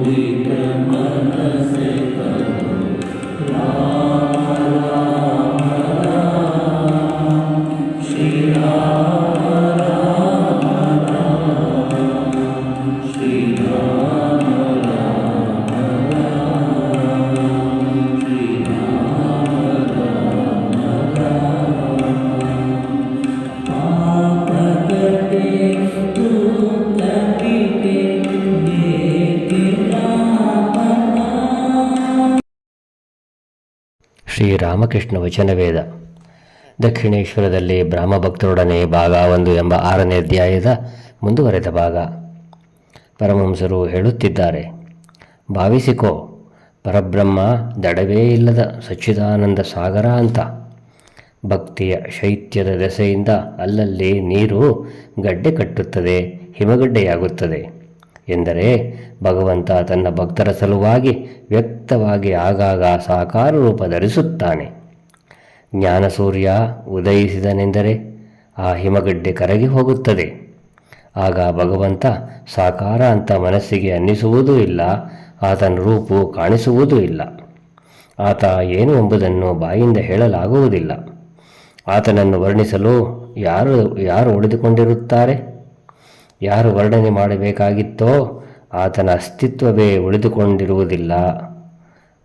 mourir Sri Ramakrishna ವಚನವೇದ ದಕ್ಷಿಣೇಶ್ವರದಲ್ಲಿ ಬ್ರಹ್ಮಭಕ್ತರೊಡನೆ ಭಾಗ ಒಂದು ಎಂಬ ಆರನೇ ಅಧ್ಯಾಯದ ಮುಂದುವರೆದ ಭಾಗ. ಪರಮಹಂಸರು ಹೇಳುತ್ತಿದ್ದಾರೆ, ಭಾವಿಸಿಕೋ, ಪರಬ್ರಹ್ಮ ದಡವೇ ಇಲ್ಲದ ಸಚ್ಚಿದಾನಂದ ಸಾಗರ ಅಂತ. ಭಕ್ತಿಯ ಶೈತ್ಯದ ದೆಸೆಯಿಂದ ಅಲ್ಲಲ್ಲಿ ನೀರು ಗಡ್ಡೆ ಕಟ್ಟುತ್ತದೆ, ಹಿಮಗಡ್ಡೆಯಾಗುತ್ತದೆ. ಎಂದರೆ ಭಗವಂತ ತನ್ನ ಭಕ್ತರ ಸಲುವಾಗಿ ವ್ಯಕ್ತವಾಗಿ ಆಗಾಗ ಸಾಕಾರ ರೂಪ ಧರಿಸುತ್ತಾನೆ. ಜ್ಞಾನಸೂರ್ಯ ಉದಯಿಸಿದನೆಂದರೆ ಆ ಹಿಮಗಡ್ಡೆ ಕರಗಿ ಹೋಗುತ್ತದೆ. ಆಗ ಭಗವಂತ ಸಾಕಾರ ಅಂತ ಮನಸ್ಸಿಗೆ ಅನ್ನಿಸುವುದೂ ಇಲ್ಲ, ಆತನ ರೂಪು ಕಾಣಿಸುವುದೂ ಇಲ್ಲ. ಆತ ಏನು ಎಂಬುದನ್ನು ಬಾಯಿಂದ ಹೇಳಲಾಗುವುದಿಲ್ಲ. ಆತನನ್ನು ವರ್ಣಿಸಲು ಯಾರು ಯಾರು ಉಳಿದುಕೊಂಡಿರುತ್ತಾರೆ? ಯಾರು ವರ್ಣನೆ ಮಾಡಬೇಕಾಗಿತ್ತೋ ಆತನ ಅಸ್ತಿತ್ವವೇ ಉಳಿದುಕೊಂಡಿರುವುದಿಲ್ಲ.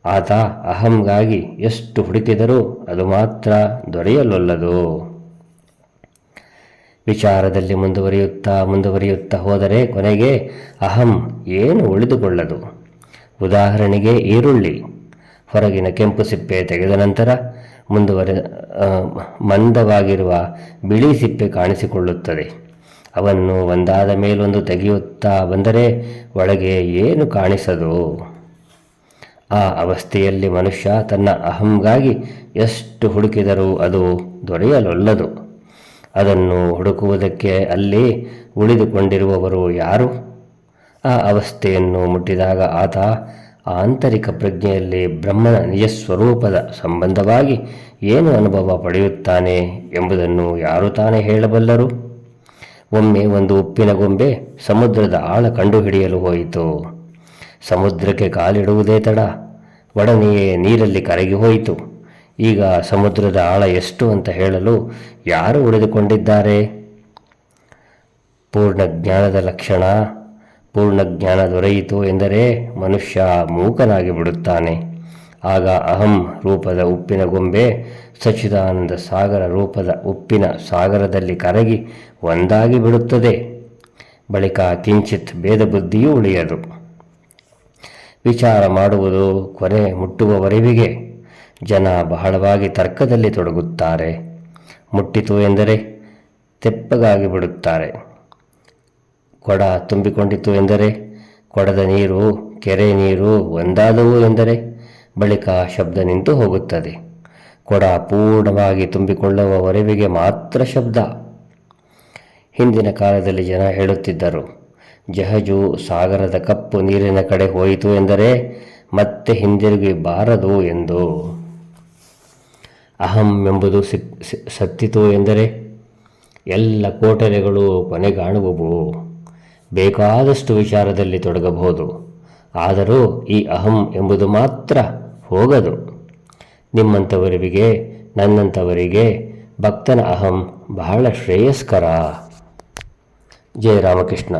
ಆತ ಅಹಂಗಾಗಿ ಎಷ್ಟು ಹುಡುಕಿದರೂ ಅದು ಮಾತ್ರ ದೊರೆಯಲೊಲ್ಲದು. ವಿಚಾರದಲ್ಲಿ ಮುಂದುವರಿಯುತ್ತಾ ಮುಂದುವರಿಯುತ್ತಾ ಹೋದರೆ ಕೊನೆಗೆ ಅಹಂ ಏನು ಉಳಿದುಕೊಳ್ಳದು? ಉದಾಹರಣೆಗೆ ಈರುಳ್ಳಿ. ಹೊರಗಿನ ಕೆಂಪು ಸಿಪ್ಪೆ ತೆಗೆದ ನಂತರ ಮುಂದುವರೆ ಮಂದವಾಗಿರುವ ಬಿಳಿ ಸಿಪ್ಪೆ ಕಾಣಿಸಿಕೊಳ್ಳುತ್ತದೆ. ಅವನ್ನು ಒಂದಾದ ಮೇಲೊಂದು ತೆಗೆಯುತ್ತಾ ಬಂದರೆ ಒಳಗೆ ಏನು ಕಾಣಿಸದು? ಆ ಅವಸ್ಥೆಯಲ್ಲಿ ಮನುಷ್ಯ ತನ್ನ ಅಹಂಗಾಗಿ ಎಷ್ಟು ಹುಡುಕಿದರೂ ಅದು ದೊರೆಯಲೊಲ್ಲದು. ಅದನ್ನು ಹುಡುಕುವುದಕ್ಕೆ ಅಲ್ಲಿ ಉಳಿದುಕೊಂಡಿರುವವರು ಯಾರು? ಆ ಅವಸ್ಥೆಯನ್ನು ಮುಟ್ಟಿದಾಗ ಆತ ಆಂತರಿಕ ಪ್ರಜ್ಞೆಯಲ್ಲಿ ಬ್ರಹ್ಮನ ನಿಜ ಸ್ವರೂಪದ ಸಂಬಂಧವಾಗಿ ಏನು ಅನುಭವ ಪಡೆಯುತ್ತಾನೆ ಎಂಬುದನ್ನು ಯಾರು ತಾನೇ ಹೇಳಬಲ್ಲರು? ಒಮ್ಮೆ ಒಂದು ಉಪ್ಪಿನ ಗೊಂಬೆ ಸಮುದ್ರದ ಆಳ ಕಂಡುಹಿಡಿಯಲು ಹೋಯಿತು. ಸಮುದ್ರಕ್ಕೆ ಕಾಲಿಡುವುದೇ ತಡ. ಒಡನೆಯೇ ನೀರಲ್ಲಿ ಕರಗಿ ಹೋಯಿತು. ಈಗ ಸಮುದ್ರದ ಆಳ ಎಷ್ಟು ಅಂತ ಹೇಳಲು ಯಾರು ಉಳಿದುಕೊಂಡಿದ್ದಾರೆ? ಪೂರ್ಣ ಜ್ಞಾನದ ಲಕ್ಷಣ. ಪೂರ್ಣ ಜ್ಞಾನ ದೊರೆಯಿತು ಎಂದರೆ ಮನುಷ್ಯ ಮೂಕನಾಗಿ ಬಿಡುತ್ತಾನೆ. ಆಗ ಅಹಂ ರೂಪದ ಉಪ್ಪಿನ ಗೊಂಬೆ ಸಚ್ಚಿದಾನಂದ ಸಾಗರ ರೂಪದ ಉಪ್ಪಿನ ಸಾಗರದಲ್ಲಿ ಕರಗಿ ಒಂದಾಗಿ ಬಿಡುತ್ತದೆ. ಬಳಿಕ ಕಿಂಚಿತ್ ಭೇದ ಬುದ್ಧಿಯೂ ಉಳಿಯದು. ವಿಚಾರ ಮಾಡುವುದು ಕೊನೆ ಮುಟ್ಟುವವರೆವಿಗೆ ಜನ ಬಹಳವಾಗಿ ತರ್ಕದಲ್ಲಿ ತೊಡಗುತ್ತಾರೆ. ಮುಟ್ಟಿತು ಎಂದರೆ ತೆಪ್ಪಗಾಗಿ ಬಿಡುತ್ತಾರೆ. ಕೊಡ ತುಂಬಿಕೊಂಡಿತು ಎಂದರೆ ಕೊಡದ ನೀರು, ಕೆರೆ ನೀರು ಒಂದಾದವು ಎಂದರೆ ಬಳಿಕ ಶಬ್ದ ನಿಂತು ಹೋಗುತ್ತದೆ. ಕೊಡ ಪೂರ್ಣವಾಗಿ ತುಂಬಿಕೊಳ್ಳುವವರೆವಿಗೆ ಮಾತ್ರ ಶಬ್ದ. ಹಿಂದಿನ ಕಾಲದಲ್ಲಿ ಜನ ಹೇಳುತ್ತಿದ್ದರು, ಜಹಜು ಸಾಗರದ ಕಪ್ಪು ನೀರಿನ ಕಡೆ ಹೋಯಿತು ಎಂದರೆ ಮತ್ತೆ ಹಿಂದಿರುಗಿ ಬಾರದು ಎಂದು. ಅಹಂ ಎಂಬುದು ಸತ್ತಿತು ಎಂದರೆ ಎಲ್ಲ ಕೋಟಲೆಗಳು ಕೊನೆಗಾಣುವವು. ಬೇಕಾದಷ್ಟು ವಿಚಾರದಲ್ಲಿ ತೊಡಗಬಹುದು. ಆದರೂ ಈ ಅಹಂ ಎಂಬುದು ಮಾತ್ರ ಹೋಗದು. ನಿಮ್ಮಂಥವರಿಗೆ ನನ್ನಂಥವರಿಗೆ ಭಕ್ತನ ಅಹಂ ಬಹಳ ಶ್ರೇಯಸ್ಕರ. ಜಯ ರಾಮಕೃಷ್ಣ.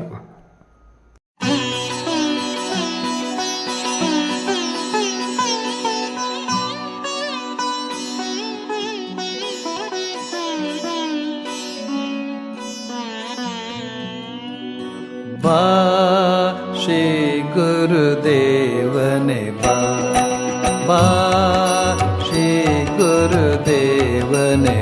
ಶ್ರೀ ಗುರುದೇವನೆ ಬಾ. बा श्री गुरुदेवने